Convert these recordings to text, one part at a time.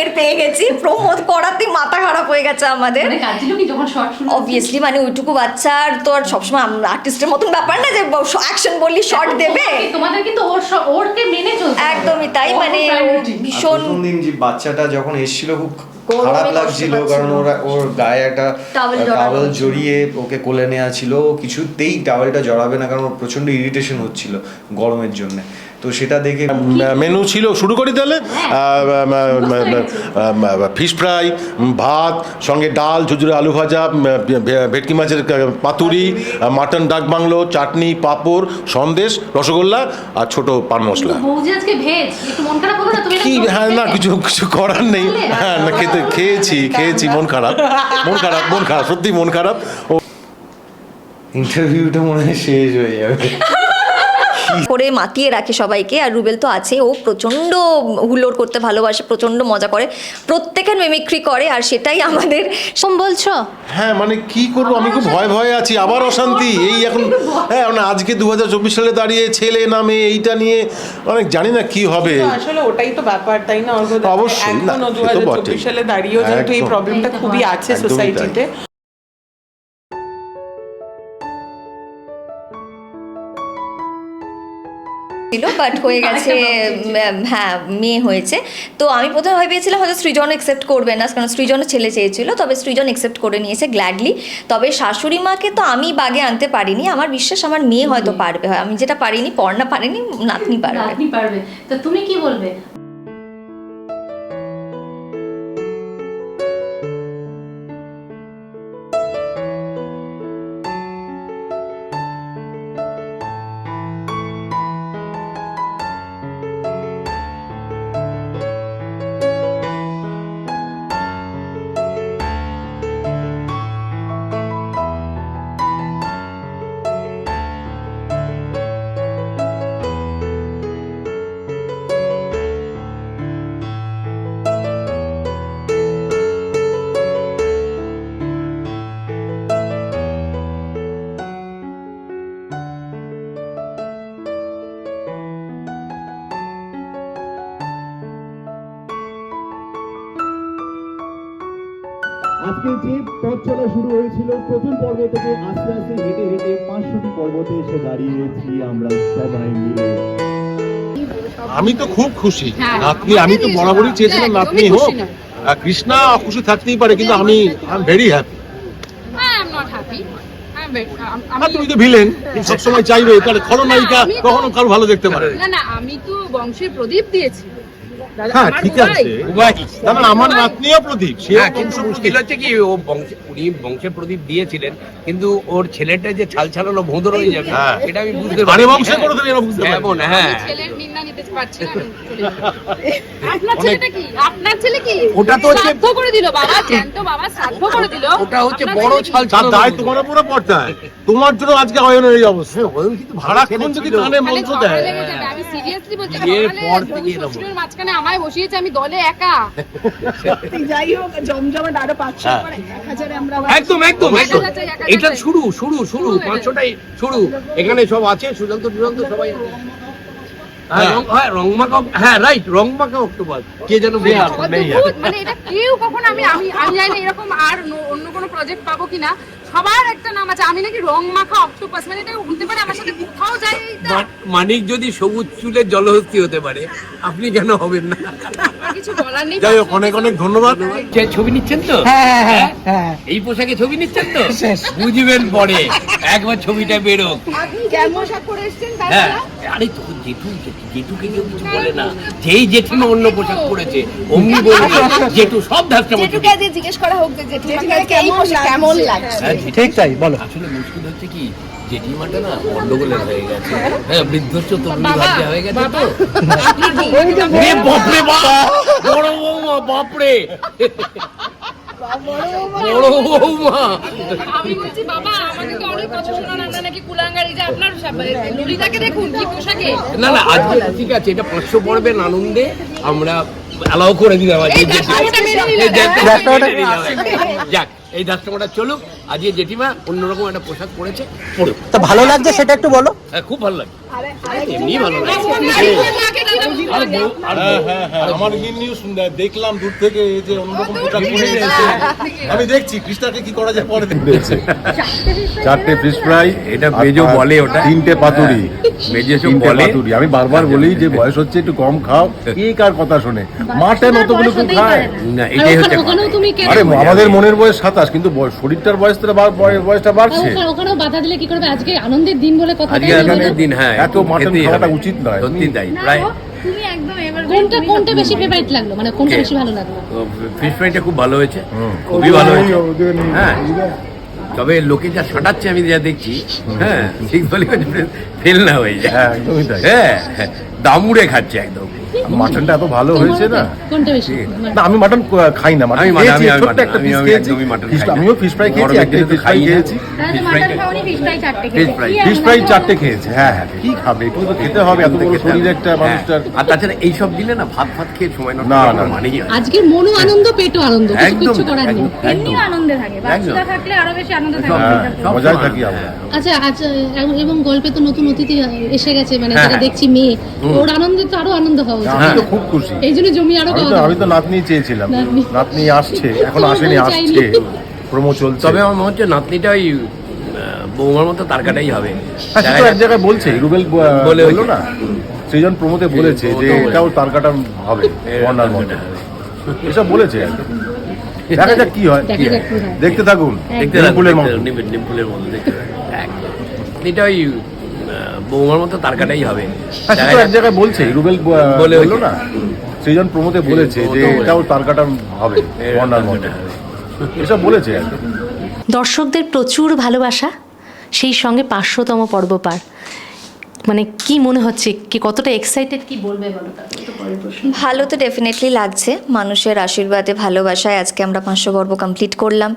এর পেয়ে গেছি। প্রমোদ করাতে মাথা খারাপ হয়ে গেছে আমাদের। মানে অবভিয়াসলি মানে ওইটুকু বাচ্চার তো আর সবসময় আর্টিস্টের মতন ব্যাপার না যে অ্যাকশন বললি শর্ট দেবে। তোমাদের কিন্তু ওর ওরকে মেনে চলতে একদমই তাই মানে ভীষণ দিন যে বাচ্চাটা যখন এসেছিল খুব খারাপ লাগছিল কারণ ওরা ওর গায়ে একটা টাওয়েল জড়িয়ে ওকে কোলে নেওয়া ছিল। ও কিছুতেই টাওয়েলটা জড়াবে না কারণ ওর প্রচণ্ড ইরিটেশন হচ্ছিল গরমের জন্য। তো সেটা দেখে মেনু ছিল শুরু করি তাহলে? ফিশ ফ্রাই ভাত সঙ্গে ডাল ঝুঝুরে আলু ভাজা ভেটকি মাছের পাতুরি মাটন ডাক বাংলো চাটনি পাঁপড় সন্দেশ রসগোল্লা আর ছোট পান মশলা। মন কি? হ্যাঁ না কিছু কিছু করার নেই। হ্যাঁ না খেতে খেয়েছি খেয়েছি মন খারাপ। মন খারাপ মন খারাপ সত্যি মন খারাপ। ও ইন্টারভিউটা মনে হয় শেষ হয়ে যাবে। করে মাতিয়ে রাখে সবাইকে। আর রুবেল তো আছে ও প্রচণ্ড হুল্লোড় করতে ভালোবাসে প্রচণ্ড মজা করে। প্রত্যেকের মেমিক্রি করে আর সেটাই আমাদের সোম বলছো? হ্যাঁ মানে কি করব? আমি খুব ভয় ভয়ে আছি আবার অশান্তি। এই এখন হ্যাঁ মানে আজকে দু চব্বিশ সালে দাঁড়িয়ে ছেলে নামে এইটা নিয়ে অনেক জানি না কি হবে। আসলে ওটাই তো ব্যাপার তাই না অবশ্যই, না, সালে দাঁড়িয়েও যেহেতু এই প্রবলেমটা খুবই আছে সোসাইটিতে ছিল বাট হয়ে গেছে হ্যাঁ মেয়ে হয়েছে। তো আমি প্রথমে ভেবেছিলাম হয়তো সৃজন অ্যাকসেপ্ট করবে না কারণ সৃজন ছেলে চেয়েছিল তবে সৃজন একসেপ্ট করে নিয়েছে গ্ল্যাডলি তবে শাশুড়ি মাকে তো আমি বাগে আনতে পারিনি আমার বিশ্বাস আমার মেয়ে হয়তো পারবে। হয় আমি যেটা পারিনি পড়না পারিনি নাতনি পারবে। পারবে। তো তুমি কি বলবে? হয়েছিল প্রথম পর্ব থেকে আস্তে আস্তে হেঁটে হেঁটে পাঁচশোটি পর্বতে এসে দাঁড়িয়েছি আমরা সবাই মিলে। আমি তো খুব খুশি। হ্যাঁ, নাতনি আমি তো বরাবরই চেয়েছিলাম নাতনি হোক। কৃষ্ণা খুশি থাকতেই পারে কিন্তু আমি আই এম ভেরি হ্যাপি তুমি তো ভিলেন। সবসময় চাইবে তাহলে খলনায়িকা তো- কখনো কারও ভালো দেখতে পারে। না না আমি তো বংশের প্রদীপ দিয়েছি। হ্যাঁ ঠিক আছে। না না আমার নাতনিও প্রদীপ সে হ্যাঁ কিন্তু মুশকিল। হচ্ছে কি ও বংশে উনি বংশের প্রদীপ দিয়েছিলেন কিন্তু ওর ছেলেটা যে ছাল ভোঁদর হয়ে যাবে। সেটা আমি বুঝতে পারি বংশে করে দিলে এরা বুঝতে পারে এমন ছেলের নিন্দা নিতে পারছি না আমি চলে যাচ্ছি। আপনার ছেলেটা কি? আপনার ছেলে কি? ওটা তো হচ্ছে- শ্রাদ্ধ করে দিল বাবা জ্যান্ত বাবা শ্রাদ্ধ করে দিল। ওটা হচ্ছে বড় ছেলে ছাল দায় তোমার উপরে পড়তায় তোমার জন্য আজকে অয়নের এই অবস্থা। যদি কানে মন্ত্র দেয়। আমি সিরিয়াসলি বলছি বিয়ের পর থেকে এরকম। মাঝখানে আমায় বসিয়েছে আমি দলে একা। যাই হোক জমজমাট আরও পাঁচশো এক হাজারে আমরা একদম একদম একদম। এটা শুরু শুরু শুরু পাঁচশোটাই শুরু। এখানে সব আছে সুশান্ত সুশান্ত সবাই হ্যাঁ হ্যাঁ। রংমাকা হ্যাঁ রাইট রংমাকা অক্টোপাস কে যেন মানে এটা কেউ কখন আমি আমি আমি জানি না এরকম আর অন্য কোনো প্রজেক্ট পাবো কিনা। সবার একটা নাম আছে। আমি নাকি রং মাখা অক্টোপাস মানে এটা পারে আমার সাথে কোথাও মা- মানিক যদি সবুজ চুলের জলহস্তি হতে পারে আপনি কেন হবেন না? কিছু বলার নেই যাই হোক অনেক অনেক ধন্যবাদ। ছবি নিচ্ছেন তো? এই পোশাকে ছবি নিচ্ছেন তো? বুঝবেন পরে একবার ছবিটা বেরোক। আপনি যে পোশাক পরে এসেছেন তাই হ্যাঁ না? আরে জেঠু জেঠু- জেঠুকে কেউ কিছু বলে না। যেই জেঠিমা অন্য পোশাক পরেছে অমনি বলবে জেঠু সব ধাপটা জেঠুকে আজ জিজ্ঞেস করা হোক যে এই পোশাক কেমন লাগছে? ঠিক তাই বলো। আসলে মুশকিল হচ্ছে কি জেঠিমাটা না গন্ডগোলের হয়ে গেছে। হ্যাঁ বৃদ্ধস্ব তরুণী বাবা, হয়ে গেছে তো। আপনি কি? এ বাপরে বাপ বড় বৌমা বাপরে। বড় বৌমা। আমি বলছি বাবা আমাকে পোশাকে? না না আজকে ঠিক আছে এটা পাঁচশো পর্বের আনন্দে আমরা অ্যালাউ করে দিলাম। যাক এই রাষ্ট্রমাটা চলুক আজকে জেঠিমা অন্যরকম একটা পোশাক পরেছে পড়ুক। তা ভালো লাগছে সেটা একটু বলো। হ্যাঁ খুব ভালো লাগে আরে এমনি ভালো লাগে আর হ্যাঁ হ্যাঁ হ্যাঁ আমার দেখলাম দূর থেকে যে অন্যরকম পোশাক পরে আমি দেখছি কৃষ্ণাকে কি করা যায় পরে দেখছি। চারটে ফিশ ফ্রাই এটা মেজো বলে ওটা। তিনটে পাতুরি। মেজো সব বলে। পাতুরি। আমি বারবার বলি যে বয়স হচ্ছে একটু কম খাও কে কার কথা শুনে? মাটন অতগুলো কেউ খায়। না। এটাই হচ্ছে আরে আমাদের মনের বয়স সাতাশ কিন্তু শরীরটার বয়স তো বয়সটা বাড়ছে। ওখানে- ওখানেও বাধা দিলে কি করবে? আজকে আনন্দের দিন বলে কথা আজকে আগামীর দিন হ্যাঁ এত মাটন খাওয়াটা। উচিত নয়। সত্যি তাই প্রায় তুমি একদম এবার কোনটা কোনটা বেশি ফেভারিট লাগল? মানে কোনটা বেশি ভালো লাগল? ফিশ ফ্রাইটা খুব ভালো হয়েছে। খুবই ভালো হয়েছে। হ্যাঁ। তবে লোকে যা সাঁটাচ্ছে আমি যা দেখছি হ্যাঁ ঠিক বলি ফেল না হয়ে যায়। হ্যাঁ হ্যাঁ হ্যাঁ, দামুড়ে খাচ্ছে একদম। মাটনটা এত ভালো হয়েছে না? কোনটা বেশি? না আমি মাটন খাই না মাটন খেয়েছি ছোট্ট একটা পিস খেয়েছি। আমিও ফিশ ফ্রাই খেয়েছি একটা ফিশ ফ্রাই খেয়েছি। ফিশ ফ্রাই চারটে খেয়েছে হ্যাঁ হ্যাঁ। কি খাবে? একটু তো খেতে হবে এত বড় শরীর একটা মানুষটার। আর তাছাড়া এইসব দিনে না ভাত ফাত খেয়ে সময় নষ্ট না, না, মানেই মনও আনন্দ পেটও আনন্দ কিছু করার নেই। একদম। আনন্দে থাকে বাচ্চা থাকলে আরও বেশি আনন্দ থাকে। হ্যাঁ, মজায় থাকি আমরা। আচ্ছা আচ্ছা এবং- গল্পে তো নতুন অতিথি এসে গেছে মানে হ্যাঁ, যেটা হ্যাঁ। দেখছি মেয়ে ওর আনন্দে তো আরও আনন্দ হওয়া উচিত আমি তো খুব খুশি। এই জন্য জমি আরও আমি তো আমি তো নাতনি চেয়েছিলাম। নাতনি। আসছে এখন আসেনি আসছে। প্রোমো চলছে। তবে আমার মনে হচ্ছে নাতনিটা ওই বৌমার মতো তার কাটাই হবে। হ্যাঁ, সে এক জায়গায় বলছে রুবেল বলে বলল না? সৃজন প্রমোতে বলেছে যে। এটাও তার কাটা হবে বন্যার মতো। এসব বলেছে দেখা যাক কি হয় কি হয়। দেখতে থাকুন দেখতে ফুলের মতো। নিপুলের মতো দেখতে। এটা ওই বৌমার মতো তার কাটাই হবে। হ্যাঁ, এক জায়গায় বলছে রুবেল বলে হলো না? সৃজন প্রমোদে বলেছে যে এটাও তার কাটা হবে এসব বলেছে দর্শকদের প্রচুর ভালোবাসা সেই সঙ্গে পাঁচশোতম পর্ব পার। মানে কি মনে হচ্ছে? কি কতটা এক্সাইটেড কি বলবে বলো ভালো তো ডেফিনেটলি লাগছে। মানুষের আশীর্বাদে ভালোবাসায় আজকে আমরা পাঁচশো পর্ব কমপ্লিট করলাম।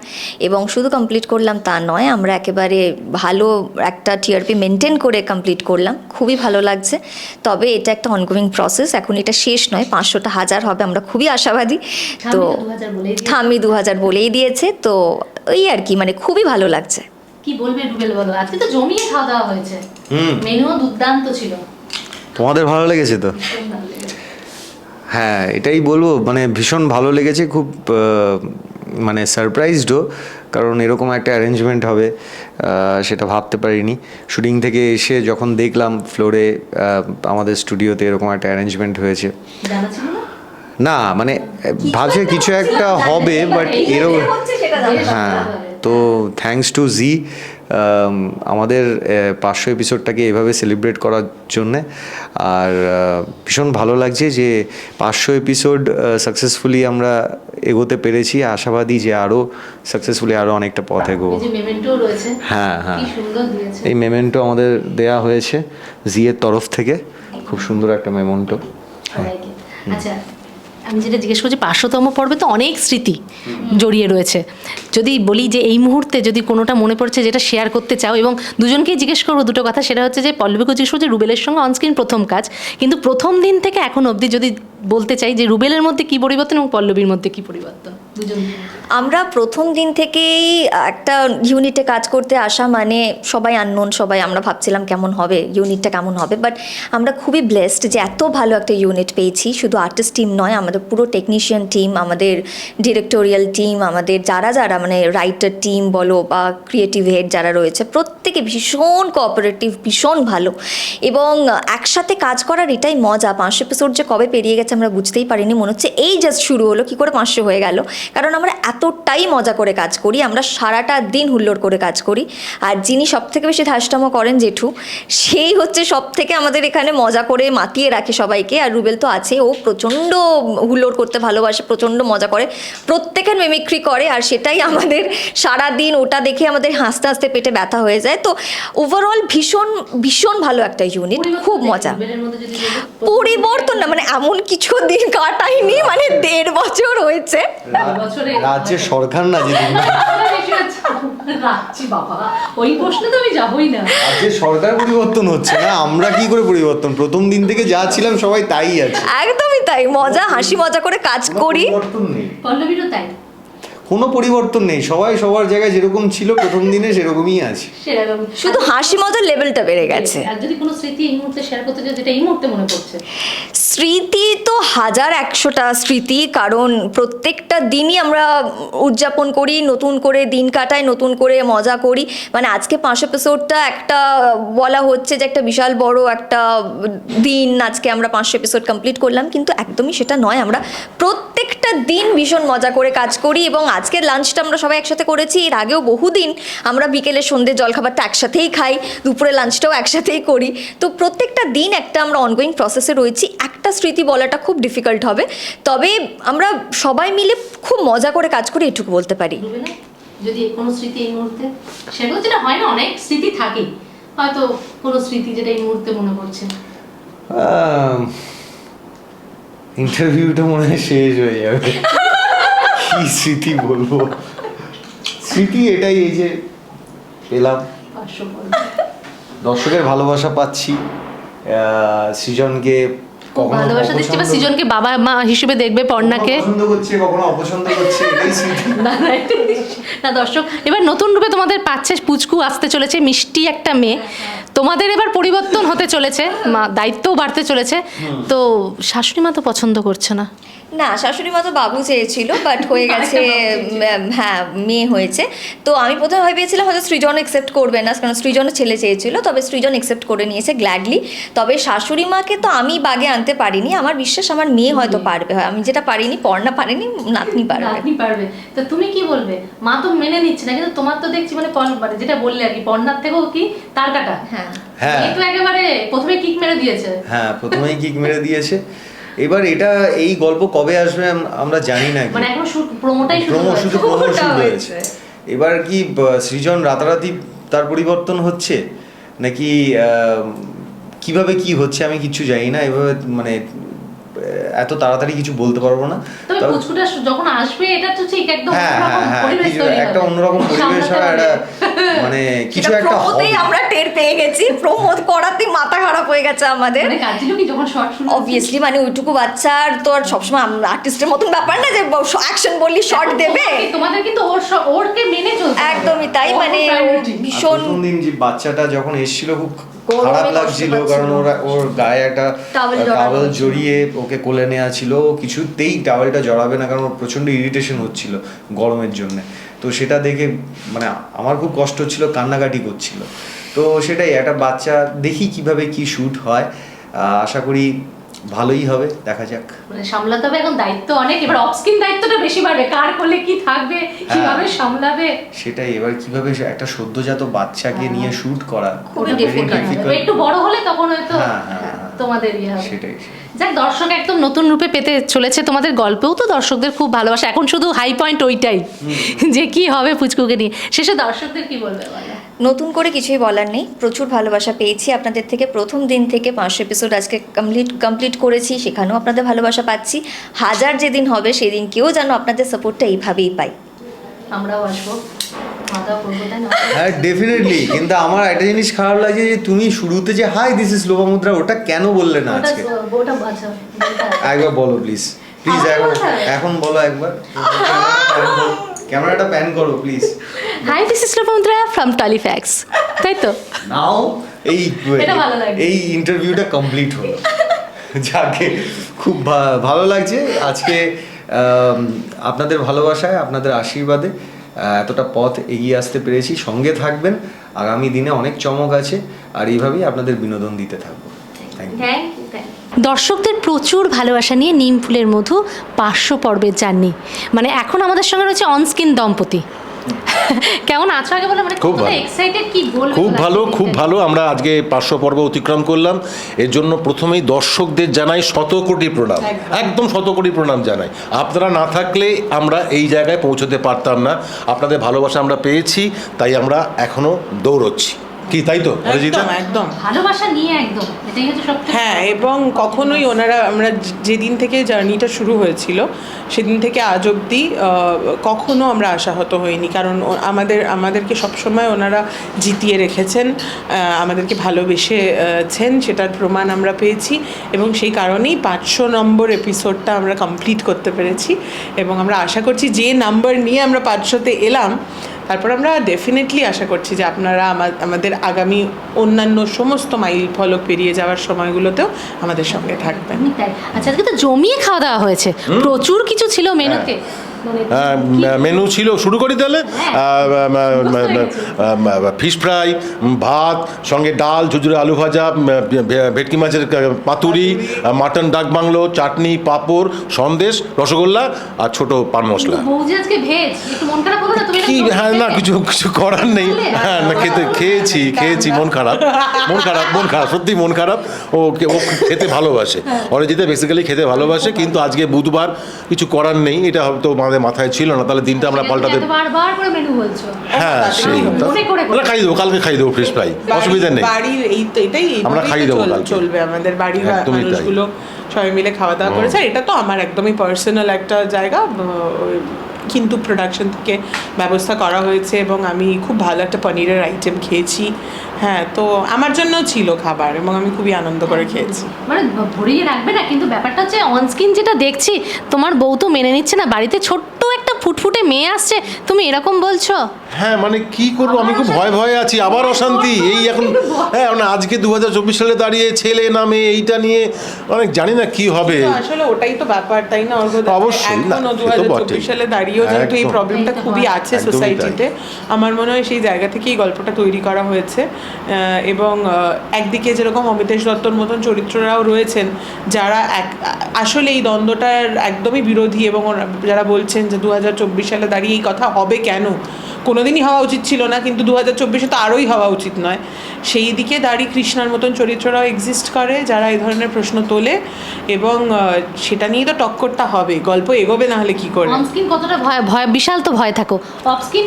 এবং শুধু কমপ্লিট করলাম তা নয় আমরা একেবারে ভালো একটা টিআরপি মেনটেন করে কমপ্লিট করলাম। খুবই ভালো লাগছে। তবে এটা একটা অনগোয়িং প্রসেস এখন এটা শেষ নয় পাঁচশোটা হাজার হবে আমরা খুবই আশাবাদী। তো থামি দু হাজার বলেই দিয়েছে। তো ওই আর কি মানে খুবই ভালো লাগছে। কি বলবে রুবেল বলো? আজকে তো জমিয়ে খাওয়া দাওয়া হয়েছে। মেনুও দুর্দান্ত ছিল। তোমাদের ভালো লেগেছে তো? হ্যাঁ এটাই বলব মানে ভীষণ ভালো লেগেছে খুব মানে সারপ্রাইজডও কারণ এরকম একটা অ্যারেঞ্জমেন্ট হবে সেটা ভাবতে পারিনি। শুটিং থেকে এসে যখন দেখলাম ফ্লোরে আমাদের স্টুডিওতে এরকম একটা অ্যারেঞ্জমেন্ট হয়েছে। না? না মানে ভাবছে কিছু একটা হবে বাট এরকম হ্যাঁ। তো থ্যাঙ্কস টু জি আমাদের পাঁচশো এপিসোডটাকে এভাবে সেলিব্রেট করার জন্যে। আর ভীষণ ভালো লাগছে যে পাঁচশো এপিসোড সাকসেসফুলি আমরা এগোতে পেরেছি। আশাবাদী যে আরও সাকসেসফুলি আরও অনেকটা পথ এগোবো। হ্যাঁ হ্যাঁ। এই মেমেন্টো আমাদের দেয়া হয়েছে জিয়ের তরফ থেকে। খুব সুন্দর একটা মেমেন্টো হ্যাঁ আচ্ছা আমি যেটা জিজ্ঞেস করছি পাঁচশোতম পর্বে তো অনেক স্মৃতি জড়িয়ে রয়েছে। যদি বলি যে এই মুহূর্তে যদি কোনোটা মনে পড়ছে যেটা শেয়ার করতে চাও এবং দুজনকেই জিজ্ঞেস করব দুটো কথা, সেটা হচ্ছে যে পল্লবীকে জিজ্ঞেস করছে রুবেলের সঙ্গে অনস্ক্রিন প্রথম কাজ, কিন্তু প্রথম দিন থেকে এখন অবধি যদি বলতে চাই যে রুবেলের মধ্যে কী পরিবর্তন এবং পল্লবীর মধ্যে কী পরিবর্তন? আমরা প্রথম দিন থেকেই একটা ইউনিটে কাজ করতে আসা মানে সবাই আননোন সবাই আমরা ভাবছিলাম কেমন হবে ইউনিটটা কেমন হবে বাট আমরা খুবই ব্লেসড যে এত ভালো একটা ইউনিট পেয়েছি। শুধু আর্টিস্ট টিম নয়, আমাদের পুরো টেকনিশিয়ান টিম আমাদের ডিরেক্টোরিয়াল টিম আমাদের যারা যারা মানে রাইটার টিম বলো বা ক্রিয়েটিভ হেড যারা রয়েছে, প্রত্যেকে ভীষণ কোঅপারেটিভ ভীষণ ভালো। এবং একসাথে কাজ করার এটাই মজা। পাঁচশো এপিসোড যে কবে পেরিয়ে গেছে আমরা বুঝতেই পারিনি, মনে হচ্ছে এই জাস্ট শুরু হলো, কি করে পাঁচশো হয়ে গেল। কারণ আমরা এতটাই মজা করে কাজ করি আমরা সারাটা দিন হুল্লোড় করে কাজ করি। আর যিনি সব থেকে বেশি ধাসটামো করেন জেঠু সেই হচ্ছে সব থেকে আমাদের এখানে মজা করে মাতিয়ে রাখে সবাইকে। আর রুবেল তো আছে ও প্রচণ্ড হুল্লোড় করতে ভালোবাসে প্রচণ্ড মজা করে প্রত্যেকের মেমিক্রি করে। আর সেটাই আমাদের সারা দিন ওটা দেখে আমাদের হাসতে হাসতে পেটে ব্যথা হয়ে যায়। তো ওভারঅল ভীষণ ভীষণ ভালো একটা ইউনিট খুব মজা। পরিবর্তন না মানে এমন কিছু দিন কাটাইনি মানে দেড় বছর হয়েছে। বছরে রাজ্যের সরকার না বাবা। ওই প্রশ্নে তো আমি যাবই না। রাজ্যের সরকার পরিবর্তন হচ্ছে না আমরা কি করে পরিবর্তন? প্রথম দিন থেকে যা ছিলাম সবাই তাই আছে। একদমই তাই মজা হাসি মজা করে কাজ করি। পরিবর্তন পল্লবীরও তাই। কোনো পরিবর্তন নেই। সবাই সবার জায়গায় যেরকম ছিল প্রথম দিনে সেরকমই আছে। সেরকম। শুধু হাসি মজার লেভেলটা বেড়ে গেছে। আর যদি কোনো স্মৃতি এই মুহূর্তে শেয়ার করতে চাও যেটা এই মুহূর্তে মনে পড়ছে? স্মৃতি তো হাজার একশোটা স্মৃতি কারণ প্রত্যেকটা দিনই আমরা উদযাপন করি নতুন করে দিন কাটাই নতুন করে মজা করি। মানে আজকে পাঁচ এপিসোডটা একটা বলা হচ্ছে যে একটা বিশাল বড় একটা দিন আজকে আমরা পাঁচশো এপিসোড কমপ্লিট করলাম কিন্তু একদমই সেটা নয়। আমরা প্রত্যেকটা দিন ভীষণ মজা করে কাজ করি এবং আজকের লাঞ্চটা আমরা সবাই একসাথে করেছি। এর আগেও বহুদিন আমরা বিকেলে সন্ধ্যে জলখাবারটা একসাথেই খাই দুপুরে লাঞ্চটাও একসাথেই করি। তো প্রত্যেকটা দিন একটা আমরা অনগোয়িং প্রসেসে রয়েছি। একটা স্মৃতি বলাটা খুব ডিফিকাল্ট হবে। তবে আমরা সবাই মিলে খুব মজা করে কাজ করি এটুকু বলতে পারি। যদি কোনো স্মৃতি এই মুহূর্তে? সেগুলো যেটা হয় না অনেক স্মৃতি থাকে। হয়তো কোনো স্মৃতি যেটা এই মুহূর্তে মনে পড়ছে? ইন্টারভিউটা মনে হয় শেষ হয়ে যাবে। কি স্মৃতি বলব? স্মৃতি এটাই এই যে পেলাম। দর্শকের ভালোবাসা পাচ্ছি। সৃজনকে ভালোবাসা দিচ্ছে বা সিজনকে বাবা মা হিসেবে দেখবে পর্ণাকে। পছন্দ করছে কখনো অপছন্দ করছে না না, না দর্শক এবার নতুন রূপে তোমাদের পাচ্ছে পুচকু আসতে চলেছে মিষ্টি একটা মেয়ে। তোমাদের এবার পরিবর্তন হতে চলেছে মা দায়িত্বও বাড়তে চলেছে। তো শাশুড়ি মা তো পছন্দ করছে না। না শাশুড়ি মা তো বাবু চেয়েছিল বাট হয়ে গেছে হ্যাঁ মেয়ে হয়েছে। তো আমি প্রথমে ভেবেছিলাম হয়তো সৃজন একসেপ্ট করবে না কারণ সৃজনও ছেলে চেয়েছিল তবে সৃজন একসেপ্ট করে নিয়েছে গ্ল্যাডলি তবে শাশুড়ি মাকে তো আমি বাগে আনতে পারিনি আমার বিশ্বাস আমার মেয়ে হয়তো পারবে হয় আমি যেটা পারিনি পড়না পারিনি নাতনি পারবে। আপনি পারবে। তো তুমি কি বলবে? মা তো মেনে নিচ্ছে না কিন্তু তোমার তো দেখছি মানে পর্ণ- মানে যেটা বললে আর কি পর্ণার থেকেও কি তার কাটা? হ্যাঁ। হ্যাঁ। একেবারে প্রথমে কিক মেরে দিয়েছে। হ্যাঁ প্রথমেই কিক মেরে দিয়েছে। এবার এটা এই গল্প কবে আসবে আমরা জানি না মানে এখন প্রমো শুধু প্রোমো শুরু হয়েছে। এবার কি সৃজন রাতারাতি তার পরিবর্তন হচ্ছে? নাকি কীভাবে কি হচ্ছে আমি কিছু জানি না। এভাবে মানে এত তাড়াতাড়ি কিছু বলতে পারব না। তবে যখন আসবে এটা তো ঠিক একদম হ্যাঁ হ্যাঁ হ্যাঁ একটা অন্যরকম পরিবেশ হয় একটা মানে কিছু একটা হবে আমরা টের পেয়ে গেছি। প্রমোদ করাতে মাথা খারাপ হয়ে গেছে আমাদের। মানে কাজ ছিল কি যখন শর্ট শুরু অবভিয়াসলি মানে ওইটুকু বাচ্চার তো আর সবসময় আর্টিস্টের মতন ব্যাপার না যে অ্যাকশন বললি শর্ট দেবে। তোমাদের কিন্তু ওর ওরকে মেনে চলতে একদমই তাই মানে ভীষণ দিন যে বাচ্চাটা যখন এসেছিল খুব খারাপ লাগছিল কারণ ওরা ওর গায়ে একটা টাওয়েল জড়িয়ে ওকে কোলে নেওয়া ছিল ও কিছুতেই টাওয়েলটা জড়াবে না কারণ ওর প্রচণ্ড ইরিটেশন হচ্ছিল গরমের জন্য। তো সেটা দেখে মানে আমার খুব কষ্ট হচ্ছিল কান্নাকাটি করছিল। তো সেটাই একটা বাচ্চা দেখি কীভাবে কি শ্যুট হয়। আহ, আশা করি ভালোই হবে দেখা যাক। মানে সামলাতে হবে এখন দায়িত্ব অনেক এবার অফস্ক্রিন দায়িত্বটা বেশি বাড়বে কার কোলে কি থাকবে কীভাবে সামলাবে? সেটাই এবার কীভাবে একটা সদ্যজাত বাচ্চাকে নিয়ে শ্যুট করা খুবই difficult। একটু বড় হলে তখন হয়তো হ্যাঁ, হ্যাঁ, হ্যাঁ। তোমাদের ইয়ে হবে। সেটাই যাক দর্শক একদম নতুন রূপে পেতে চলেছে তোমাদের গল্পেও তো দর্শকদের খুব ভালোবাসা। এখন শুধু হাই পয়েন্ট ওইটাই যে কি হবে পুচকুকে নিয়ে। শেষে দর্শকদের কি বলবে বলো? নতুন করে কিছুই বলার নেই। প্রচুর ভালোবাসা পেয়েছি। আপনাদের থেকে প্রথম দিন থেকে পাঁচশো এপিসোড আজকে কমপ্লিট কমপ্লিট করেছি। সেখানেও আপনাদের ভালোবাসা পাচ্ছি। হাজার যেদিন হবে সেদিনকেও যেন আপনাদের সাপোর্টটা এইভাবেই পাই। আমরাও আসব। হ্যাঁ ডেফিনেটলি কিন্তু আমার একটা জিনিস খারাপ লাগছে যে তুমি শুরুতে যে হাই দিস ইজ লোপামুদ্রা ওটা কেন বললে না আজকে? একবার বলো প্লিজ প্লিজ এখন বলো একবার। ক্যামেরাটা প্যান করো please hi this is Lopamudra from Tollyfacts তাই তো? নাও এই। এই ইন্টারভিউটা কমপ্লিট হলো। যাকে খুব ভালো লাগছে। আজকে আপনাদের ভালোবাসায় আপনাদের আশীর্বাদে এতটা পথ এগিয়ে আসতে পেরেছি। সঙ্গে থাকবেন। আগামী দিনে অনেক চমক আছে। আর এইভাবেই আপনাদের বিনোদন দিতে থাকব। থ্যাংক ইউ দর্শকদের প্রচুর ভালোবাসা নিয়ে নিম ফুলের মধু পাঁচশো পর্বের জার্নি মানে এখন আমাদের সঙ্গে রয়েছে অনস্কিন দম্পতি। কেমন আছো আগে বলে মানে খুব ভালো। এক্সাইটেড কি বলব খুব ভালো খুব ভালো। আমরা আজকে পাঁচশো পর্ব অতিক্রম করলাম। এর জন্য প্রথমেই দর্শকদের জানাই শত কোটি প্রণাম। একদম। শত কোটি প্রণাম জানাই। আপনারা না থাকলে আমরা এই জায়গায় পৌঁছতে পারতাম না। আপনাদের ভালোবাসা আমরা পেয়েছি তাই আমরা এখনও দৌড়চ্ছি। কি তাই তো একদম একদম। ভালোবাসা নিয়ে একদম এটাই হচ্ছে সব হ্যাঁ এবং কখনোই ওনারা আমরা যেদিন থেকে জার্নিটা শুরু হয়েছিল সেদিন থেকে আজ অবধি কখনো আমরা আশাহত হইনি। কারণ আমাদের আমাদেরকে সবসময় ওনারা জিতিয়ে রেখেছেন আমাদেরকে ভালোবেসেছেন সেটার প্রমাণ আমরা পেয়েছি এবং সেই কারণেই পাঁচশো নম্বর এপিসোডটা আমরা কমপ্লিট করতে পেরেছি এবং আমরা আশা করছি যে নাম্বার নিয়ে আমরা পাঁচশোতে এলাম তারপর আমরা ডেফিনেটলি আশা করছি যে আপনারা আমা- আমাদের আগামী অন্যান্য সমস্ত মাইল ফলক পেরিয়ে যাওয়ার সময়গুলোতেও আমাদের সঙ্গে থাকবেন। আচ্ছা আজকে তো জমিয়ে খাওয়া দাওয়া হয়েছে। প্রচুর কিছু ছিল মেনুতে। মানে হ্যাঁ, মেনু ছিল শুরু করি তাহলে? ফিশ ফ্রাই ভাত সঙ্গে ডাল ঝুঝুরে আলু ভাজা ভেটকি মাছের পাতুরি মাটন ডাক বাংলো চাটনি পাঁপড় সন্দেশ রসগোল্লা আর ছোট পান মশলা। কি? হ্যাঁ না কিছু কিছু করার নেই। হ্যাঁ না খেতে খেয়েছি খেয়েছি মন খারাপ। মন খারাপ মন খারাপ সত্যি মন খারাপ। ও ও খেতে ভালোবাসে। অরিজিতে বেসিক্যালি খেতে ভালোবাসে কিন্তু আজকে বুধবার কিছু করার নেই। এটা হয়তো আমাদের মাথায় ছিল না তাহলে দিনটা আমরা পাল্টাতে বারবার করে মেনু বলছো। হ্যাঁ সেই। ওরা খাই দেবো কালকে খাই দেবো ফ্রিজ ফ্রাই অসুবিধা নেই। বাড়ির এই তো এটাই আমরা খাই খাইয়ে দেবো চল- চলবে আমাদের বাড়ির মানুষগুলো সবাই মিলে খাওয়া দাওয়া করেছে। এটা তো আমার একদমই পার্সোনাল একটা জায়গা কিন্তু প্রোডাকশন থেকে ব্যবস্থা করা হয়েছে এবং আমি খুব ভালো একটা পনিরের আইটেম খেয়েছি। হ্যাঁ তো আমার জন্য ছিল খাবার এবং আমি খুবই আনন্দ করে খেয়েছি। মানে ভরিয়ে রাখবে না, কিন্তু ব্যাপারটা হচ্ছে অনস্কিন যেটা দেখছি, তোমার বউ তো মেনে নিচ্ছে না, বাড়িতে ছোট্ট একটা ফুটফুটে মেয়ে আসছে তুমি এরকম বলছো? হ্যাঁ মানে কি করব? আমি খুব ভয় ভয়ে আছি আবার অশান্তি। এই এখন হ্যাঁ মানে আজকে দু হাজার চব্বিশ সালে দাঁড়িয়ে ছেলে নামে এইটা নিয়ে অনেক জানি না কি হবে। আসলে ওটাই তো ব্যাপার তাই না অবশ্যই, না, এখনও দু হাজার। চব্বিশ সালে দাঁড়িয়েও যেহেতু এই প্রবলেমটা খুবই আছে সোসাইটিতে আমার মনে হয় সেই জায়গা থেকেই গল্পটা তৈরি করা হয়েছে। এবং একদিকে যেরকম অমিতেশ দত্তর মতন চরিত্ররাও রয়েছেন যারা এক আসলে এই দ্বন্দ্বটার একদমই বিরোধী এবং যারা বলছেন যে দু হাজার চব্বিশ সালে দাঁড়িয়ে এই কথা হবে কেন? কোনোদিনই হওয়া উচিত ছিল না কিন্তু দু হাজার চব্বিশে তো আরোই হওয়া উচিত নয়। সেই দিকে দাঁড়িয়ে কৃষ্ণার মতন চরিত্ররাও এক্সিস্ট করে যারা এই ধরনের প্রশ্ন তোলে এবং সেটা নিয়ে তো টক্করটা হবে। গল্প এগোবে না হলে কি করে? কতটা ভয় ভয় বিশাল তো ভয় থাকো।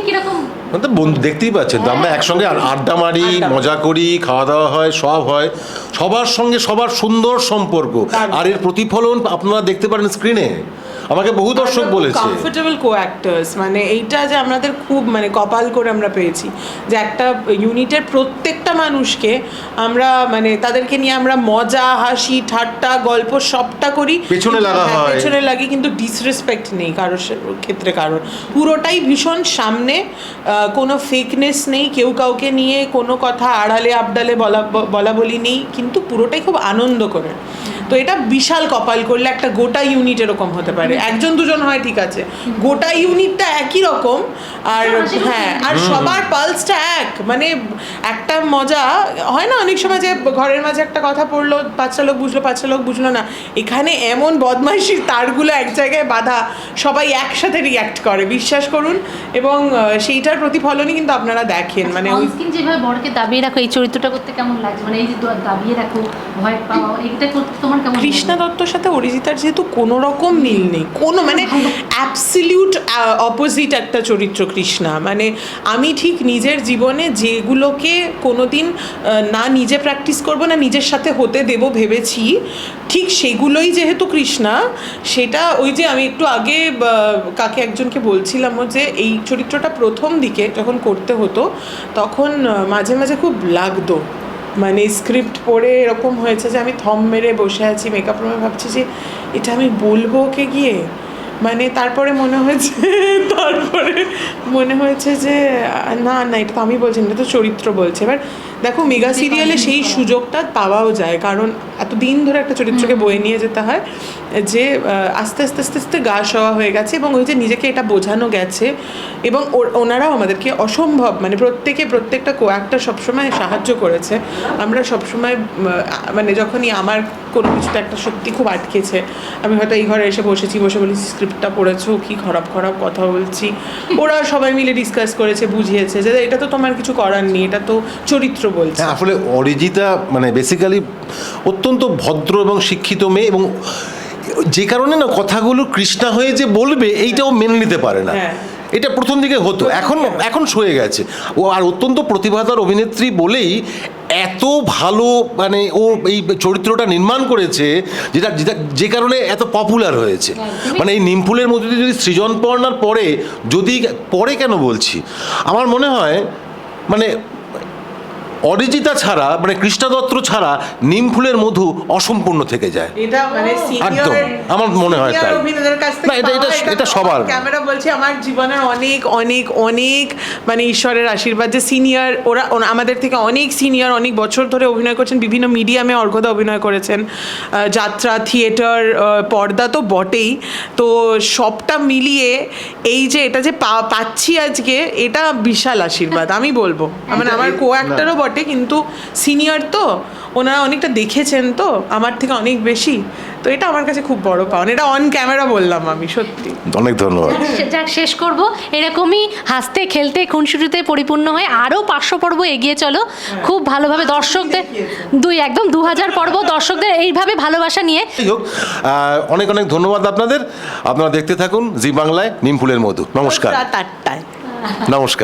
কীরকম? মানে বন্ধু দেখতেই পাচ্ছেন তো আমরা একসঙ্গে আড্ডা মারি মজা করি খাওয়া দাওয়া হয় সব হয়। সবার সঙ্গে সবার সুন্দর সম্পর্ক। আর এর প্রতিফলন আপনারা দেখতে পারেন স্ক্রিনে আমাকে বহু দর্শক বলেছে। কমফোর্টেবল কো অ্যাক্টার্স মানে এইটা যে আমাদের খুব মানে কপাল করে আমরা পেয়েছি যে একটা ইউনিটের প্রত্যেকটা মানুষকে আমরা মানে তাদেরকে নিয়ে আমরা মজা হাসি ঠাট্টা গল্প সবটা করি পেছনে লাগা হ্যাঁ, হয়। পেছনে লাগে কিন্তু ডিসরেসপেক্ট নেই কারোর ক্ষেত্রে কারোর। পুরোটাই ভীষণ সামনে কোনো ফেকনেস নেই কেউ কাউকে নিয়ে কোনো কথা আড়ালে আবডালে বলা বলা বলি নেই কিন্তু পুরোটাই খুব আনন্দ করে। তো এটা বিশাল কপাল করলে একটা গোটা ইউনিট এরকম হতে পারে। একজন দুজন হয় ঠিক আছে। গোটা ইউনিটটা একই রকম আর হ্যাঁ আর সবার পালসটা এক। মানে একটা মজা হয় না অনেক সময় যে ঘরের মাঝে একটা কথা পড়ল পাঁচটা লোক বুঝলো পাঁচটা লোক বুঝলো না। এখানে এমন বদমাইশির তারগুলো এক জায়গায় বাঁধা সবাই একসাথে রিয়াক্ট করে বিশ্বাস করুন। এবং সেইটার প্রতিফলনই কিন্তু আপনারা দেখেন। মানে ওই যেভাবে বড়কে দাবিয়ে রাখো এই চরিত্রটা করতে কেমন লাগছে? মানে এই যে দাবিয়ে রাখো ভয় পাওয়া এইটা করতে তোমার কেমন কৃষ্ণা দত্তর সাথে অরিজিতার যেহেতু কোনো রকম মিল নেই কোনো মানে অ্যাবসলিউট অপোজিট একটা চরিত্র কৃষ্ণা। মানে আমি ঠিক নিজের জীবনে যেগুলোকে কোনোদিন আহ, না নিজে প্র্যাকটিস করব না নিজের সাথে হতে দেব ভেবেছি ঠিক সেগুলোই যেহেতু কৃষ্ণা সেটা ওই যে আমি একটু আগে কাকে একজনকে বলছিলাম যে এই চরিত্রটা প্রথম দিকে যখন করতে হতো তখন মাঝে মাঝে খুব লাগতো। মানে স্ক্রিপ্ট পড়ে এরকম হয়েছে যে আমি থম মেরে বসে আছি মেকআপ রুমে ভাবছি যে এটা আমি বলব ওকে গিয়ে? মানে তারপরে মনে হয়েছে তারপরে মনে হয়েছে যে না না এটা তো আমি বলছি না, এটা তো চরিত্র বলছে। এবার দেখো মেগা সিরিয়ালে সেই সুযোগটা পাওয়াও যায় কারণ এত দিন ধরে একটা চরিত্রকে বয়ে নিয়ে যেতে হয় যে আস্তে আস্তে আস্তে আস্তে গা সওয়া হয়ে গেছে এবং ওই যে নিজেকে এটা বোঝানো গেছে এবং ওনারাও আমাদেরকে অসম্ভব মানে প্রত্যেকে প্রত্যেকটা কো একটা সবসময় সাহায্য করেছে। আমরা সবসময় মানে যখনই আমার কোনো কিছুটা একটা সত্যি খুব আটকেছে আমি হয়তো এই ঘরে এসে বসেছি বসে বলি স্ক্রিপ্টটা পড়েছো? কি খারাপ খারাপ কথা বলছি? ওরা সবাই মিলে ডিসকাস করেছে বুঝিয়েছে যে এটা তো তোমার কিছু করার নেই এটা তো চরিত্র বলছে। হ্যাঁ আসলে অরিজিতা মানে বেসিক্যালি অত্যন্ত ভদ্র এবং শিক্ষিত মেয়ে এবং যে কারণে না কথাগুলো কৃষ্ণা হয়ে যে বলবে এইটাও মেনে নিতে পারে না। হ্যাঁ। এটা প্রথম দিকে হতো এখন এখন সয়ে গেছে। ও আর অত্যন্ত প্রতিভাদার অভিনেত্রী বলেই এত ভালো মানে ও এই চরিত্রটা নির্মাণ করেছে, যেটা যেটা, যে কারণে এত পপুলার হয়েছে। মানে এই নিমফুলের মধ্যে দিয়ে যদি সৃজন পরে, যদি পরে কেন বলছি? আমার মনে হয় মানে অরিজিতা ছাড়া মানে কৃষ্ণা দত্ত ছাড়া নিমফুলের মধু অসম্পূর্ণ থেকে যায়। এটা মানে একদম, আমার মনে হয় তাই। না, এটা- এটা- এটা সবার। ক্যামেরা বলছে আমার জীবনের অনেক অনেক অনেক মানে ঈশ্বরের আশীর্বাদ। যে সিনিয়র ওরা আমাদের থেকে অনেক সিনিয়র অনেক বছর ধরে অভিনয় করছেন। বিভিন্ন মিডিয়ামে অর্ঘদা অভিনয় করেছেন। যাত্রা থিয়েটার পর্দা তো বটেই। তো সবটা মিলিয়ে এই যে এটা যে পা- পাচ্ছি আজকে এটা বিশাল আশীর্বাদ আমি বলব। মানে আমার কো অ্যাক্টারও বটে। কিন্তু সিনিয়র তো ওনারা অনেকটা দেখেছেন তো আমার থেকে অনেক বেশি। তো এটা আমার কাছে খুব বড় পাওন এটা অন ক্যামেরা বললাম আমি সত্যি। অনেক ধন্যবাদ। যাক শেষ করব। এরকমই হাসতে খেলতে খুনসুটিতে পরিপূর্ণ হয়ে আরও পাঁচশো পর্ব এগিয়ে চলো। খুব ভালোভাবে দর্শকদের দুই একদম দু হাজার পর্ব দর্শকদের এইভাবে ভালোবাসা নিয়ে। আহ, অনেক অনেক ধন্যবাদ আপনাদের। আপনারা দেখতে থাকুন জি বাংলায় নিমফুলের মধু। নমস্কার। নমস্কার।